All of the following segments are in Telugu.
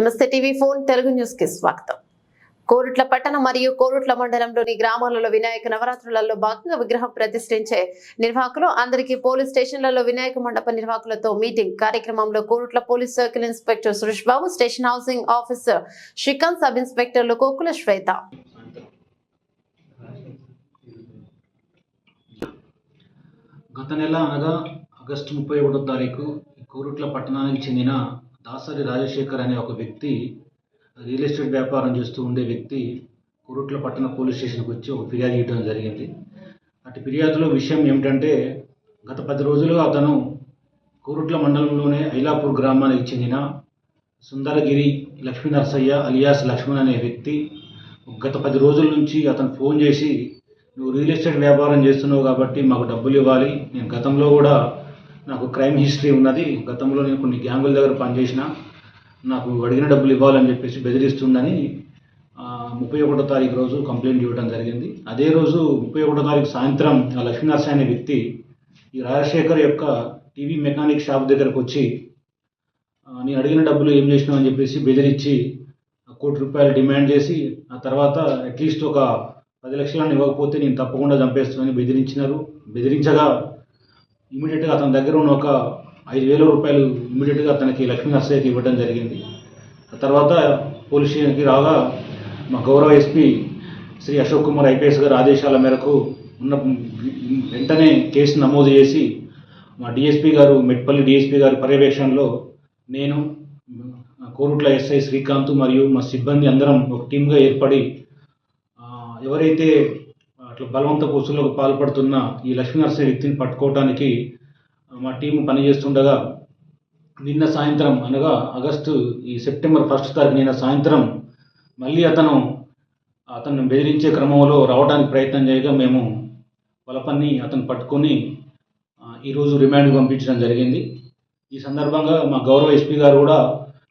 నమస్తే టీవీ ఫోన్ తెలుగు న్యూస్కి స్వాగతం. కోరుట్ల పట్టణం మరియు కోరుట్ల మండలంలోని గ్రామాలలో వినాయక నవరాత్రులలో భాగంగా విగ్రహం ప్రతిష్ఠించే నిర్వాహకులు అందరికీ పోలీస్ స్టేషన్లలో వినాయక మండప నిర్వాహకులతో మీటింగ్. కార్యక్రమంలో Korutla police circle inspector Suresh Babu station housing officer Srikanth sub ఇన్స్పెక్టర్లు Kokula శ్వేత. గత నెల అనగా ఆగస్టు ముప్పై ఒకటో తారీఖు కోరుట్ల పట్టణానికి చెందిన దాసరి రాజశేఖర్ అనే ఒక వ్యక్తి రియల్ ఎస్టేట్ వ్యాపారం చేస్తూ ఉండే వ్యక్తి కురుట్ల పట్టణ పోలీస్ స్టేషన్కి వచ్చి ఒక ఫిర్యాదు ఇవ్వడం జరిగింది. అటు ఫిర్యాదులో విషయం ఏమిటంటే గత పది రోజులుగా అతను కోరుట్ల మండలంలోనే ఐలాపూర్ గ్రామానికి చెందిన సుందరగిరి లక్ష్మీ నరసయ్య అలియాస్ లక్ష్మణ్ అనే వ్యక్తి. గత పది రోజుల నుంచి అతను ఫోన్ చేసి నువ్వు రియల్ ఎస్టేట్ వ్యాపారం చేస్తున్నావు కాబట్టి మాకు డబ్బులు ఇవ్వాలి. నేను గతంలో కూడా నాకు క్రైమ్ హిస్టరీ ఉన్నది. గతంలో నేను కొన్ని గ్యాంగుల దగ్గర పనిచేసిన నాకు అడిగిన డబ్బులు ఇవ్వాలని చెప్పేసి బెదిరిస్తుందని ముప్పై ఒకటో తారీఖు రోజు కంప్లైంట్ ఇవ్వడం జరిగింది. అదే రోజు ముప్పై ఒకటో తారీఖు సాయంత్రం ఆ లక్ష్మీనరసాయ అనే వ్యక్తి ఈ రాజశేఖర్ యొక్క టీవీ మెకానిక్ షాప్ దగ్గరకు వచ్చి నేను అడిగిన డబ్బులు ఏం చేసినావు? అని చెప్పేసి బెదిరించి ఆ కోటి రూపాయలు డిమాండ్ చేసి ఆ తర్వాత అట్లీస్ట్ ఒక పది లక్షలను ఇవ్వకపోతే నేను తప్పకుండా చంపేస్తానని బెదిరించినారు. బెదిరించగా ఇమీడియట్గా అతని దగ్గర ఉన్న ఒక ఐదు వేల రూపాయలు ఇమీడియట్గా అతనికి లక్ష్మీ నర్సయ్యకి ఇవ్వడం జరిగింది. ఆ తర్వాత పోలీస్ స్టేషన్కి రాగా మా గౌరవ ఎస్పీ శ్రీ అశోక్ కుమార్ ఐపీఎస్ గారి ఆదేశాల మేరకు ఉన్న వెంటనే కేసు నమోదు చేసి మా డిఎస్పీ గారు మెట్పల్లి డిఎస్పీ గారి పర్యవేక్షణలో నేను కోరుట్ల ఎస్ఐ శ్రీకాంత్ మరియు మా సిబ్బంది అందరం ఒక టీమ్గా ఏర్పడి ఎవరైతే అట్లా బలవంత వసూళ్ళకు పాల్పడుతున్న ఈ లక్ష్మీనరసింహ వ్యక్తిని పట్టుకోవడానికి మా టీం పనిచేస్తుండగా నిన్న సాయంత్రం అనగా ఆగస్టు ఈ సెప్టెంబర్ ఫస్ట్ తారీఖు నిన్న సాయంత్రం మళ్ళీ అతను అతను బెదిరించే క్రమంలో రావడానికి ప్రయత్నం చేయగా మేము వలపన్ని అతను పట్టుకొని ఈరోజు రిమాండ్ పంపించడం జరిగింది. ఈ సందర్భంగా మా గౌరవ ఎస్పీ గారు కూడా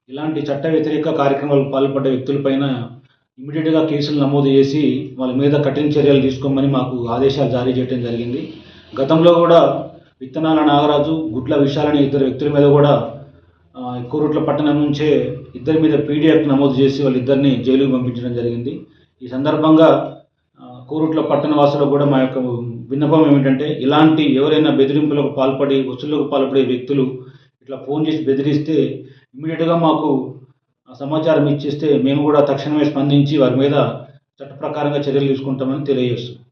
ఇలాంటి చట్ట వ్యతిరేక కార్యక్రమాలకు పాల్పడ్డ వ్యక్తులపైన ఇమీడియట్గా కేసులు నమోదు చేసి వాళ్ళ మీద కఠిన చర్యలు తీసుకోమని మాకు ఆదేశాలు జారీ చేయడం జరిగింది. గతంలో కూడా విత్తనాల నాగరాజు గుడ్ల విశాలని ఇద్దరు వ్యక్తుల మీద కూడా ఆ, కోరుట్ల పట్టణం నుంచే ఇద్దరి మీద పీడిఎఫ్ నమోదు చేసి వాళ్ళిద్దరిని జైలుకు పంపించడం జరిగింది. ఈ సందర్భంగా కోరుట్ల పట్టణ వాసులకు కూడా మా యొక్క విన్నపం ఏమిటంటే ఇలాంటి ఎవరైనా బెదిరింపులకు పాల్పడి వసూళ్ళకు పాల్పడే వ్యక్తులు ఇట్లా ఫోన్ చేసి బెదిరిస్తే ఇమీడియట్గా మాకు సమాచారం ఇచ్చేస్తే మేము కూడా తక్షణమే స్పందించి వారి మీద చట్ట ప్రకారంగా చర్యలు తీసుకుంటామని తెలియజేస్తున్నాం.